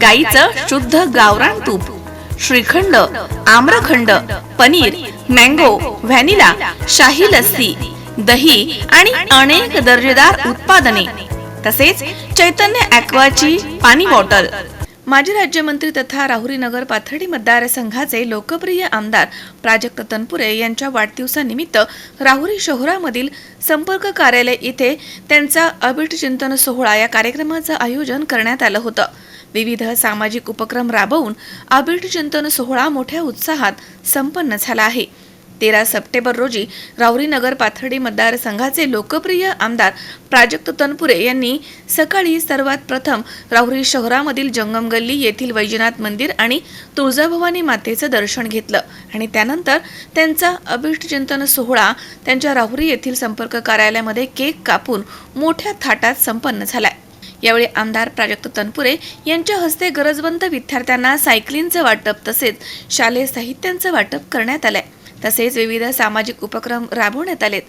गाईचं शुद्ध गावरान तूप श्रीखंड आम्रखंड पनीर मँगो व्हॅनिला शाही लस्सी दही आणि अनेक दर्जेदार उत्पादने. तसेच चैतन्य ॲक्वाची पाणी बॉटल. माजी राज्यमंत्री तथा राहुरी नगर पाथर्डी मतदारसंघाचे लोकप्रिय आमदार प्राजक्त तनपुरे यांच्या वाढदिवसानिमित्त राहुरी शहरामधील संपर्क कार्यालय इथे त्यांचा अबिट चिंतन सोहळा या कार्यक्रमाचं आयोजन करण्यात आलं होतं. विविध सामाजिक उपक्रम राबवून अभिट चिंतन सोहळा मोठ्या उत्साहात संपन्न झाला आहे. तेरा सप्टेंबर रोजी राहुरी नगर पाथर्डी मतदारसंघाचे लोकप्रिय आमदार प्राजक्त तनपुरे यांनी सकाळी सर्वात प्रथम राहुरी शहरामधील जंगम गल्ली येथील वैजनाथ मंदिर आणि तुळजाभवानी मातेचं दर्शन घेतलं आणि त्यानंतर त्यांचा अभिष्ट चिंतन सोहळा त्यांच्या राहुरी येथील संपर्क कार्यालयामध्ये केक कापून मोठ्या थाटात संपन्न झाला. यावेळी आमदार प्राजक्त तनपुरे यांच्या हस्ते गरजवंत विद्यार्थ्यांना सायकलींचं वाटप तसेच शालेय साहित्यांचं वाटप करण्यात आलंय. तसेच विविध सामाजिक उपक्रम राबवण्यात आलेत.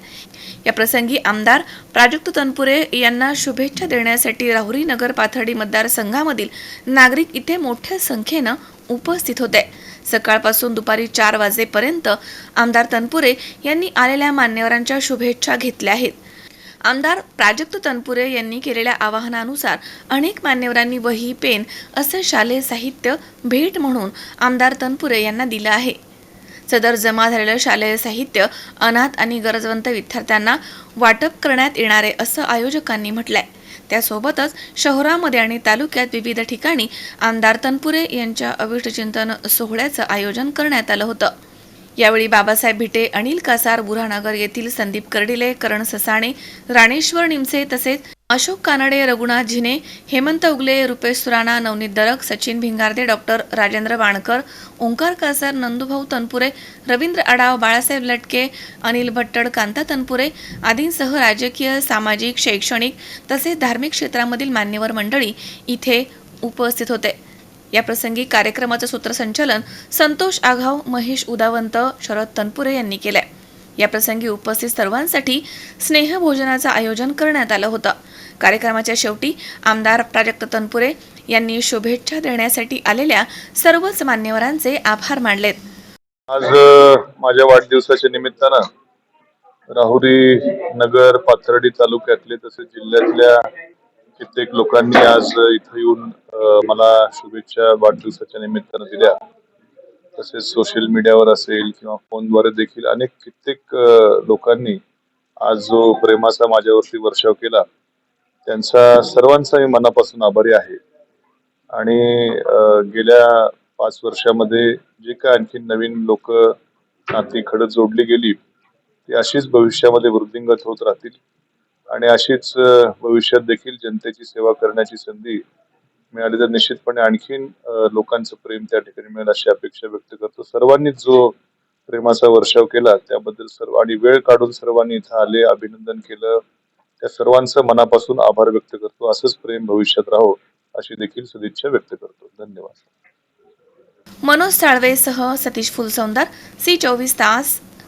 या प्रसंगी आमदार प्राजक्त तनपुरे यांना शुभेच्छा देण्यासाठी राहुरी नगर पाथर्डी मतदारसंघामधील नागरिक इथे मोठ्या संख्येनं उपस्थित होते. सकाळपासून दुपारी चार वाजेपर्यंत आमदार तनपुरे यांनी आलेल्या मान्यवरांच्या शुभेच्छा घेतल्या आहेत. आमदार प्राजक्त तनपुरे यांनी केलेल्या आवाहनानुसार अनेक मान्यवरांनी वही पेन असं शालेय साहित्य भेट म्हणून आमदार तनपुरे यांना दिलं आहे. सदर जमा झालेलं शालेय साहित्य अनाथ आणि गरजवंत विद्यार्थ्यांना वाटप करण्यात येणार आहे असं आयोजकांनी म्हटलंय. त्यासोबतच शहरामध्ये आणि तालुक्यात विविध ठिकाणी आमदार तनपुरे यांच्या अभिष्टचिंतन सोहळ्याचं आयोजन करण्यात आलं होतं. यावेळी बाबासाहेब भिटे अनिल कासार बुऱ्हानगर येथील संदीप कर्डिले करण ससाणे राणेश्वर निमसे तसेच अशोक कानडे रघुनाथ झिने हेमंत उगले रुपेश सुराणा नवनीत दरक सचिन भिंगारदे डॉक्टर राजेंद्र वाणकर ओंकार कासार नंदुभाऊ तनपुरे रवींद्र आडाव बाळासाहेब लटके अनिल भट्टड कांता तनपुरे आदींसह राजकीय सामाजिक शैक्षणिक तसेच धार्मिक क्षेत्रामधील मान्यवर मंडळी इथे उपस्थित होते. याप्रसंगी कार्यक्रमाचं सूत्रसंचालन संतोष आघाव महेश उदावंत शरद तनपुरे यांनी केलंय. या प्रसंगी उपस्थित सर्वांसाठी स्नेहभोजनाचं आयोजन करण्यात आलं होतं. कार्यक्रमाच्या शेवटी आमदार प्राजक्त तनपुरे यांनी शुभेच्छा देण्यासाठी आलेल्या सर्वच मान्यवरांचे आभार मानलेत. आज माझ्या वाढदिवसाच्या निमित्तानं राहुरी नगर पाथर्डी तालुक्यातले तसेच जिल्ह्यातल्या कित्येक लोकांनी आज इथं येऊन मला शुभेच्छा वाढदिवसाच्या निमित्तानं दिल्या. तसेच सोशल मीडियावर असेल किंवा फोनद्वारे देखील अनेक कित्येक लोकांनी आज जो प्रेमाचा माझ्यावरती वर्षाव केला त्यांचा सर्वांचा मी मनापासून आभारी आहे. आणि गेल्या पाच वर्षामध्ये जे काय आणखी नवीन लोक नाती खडत जोडली गेली ती अशीच भविष्यामध्ये वृद्धिंगत होत राहतील. आणि अशीच भविष्यात देखील जनतेची सेवा करण्याची संधी मिळाली तर निश्चितपणे आणखीन लोकांचं प्रेम त्या ठिकाणी मिळेल अशी अपेक्षा व्यक्त करतो. सर्वांनीच जो प्रेमाचा वर्षाव केला त्याबद्दल सर्व आणि वेळ काढून सर्वांनी इथं आले अभिनंदन केलं. त्या सर्वांचं मनापासून आभार व्यक्त करतो. असंच प्रेम भविष्यात राहो अशी देखील सदिच्छा व्यक्त करतो. धन्यवाद. मनोज साळवेसह सतीश फुलसौंदर सी चोवीस तास.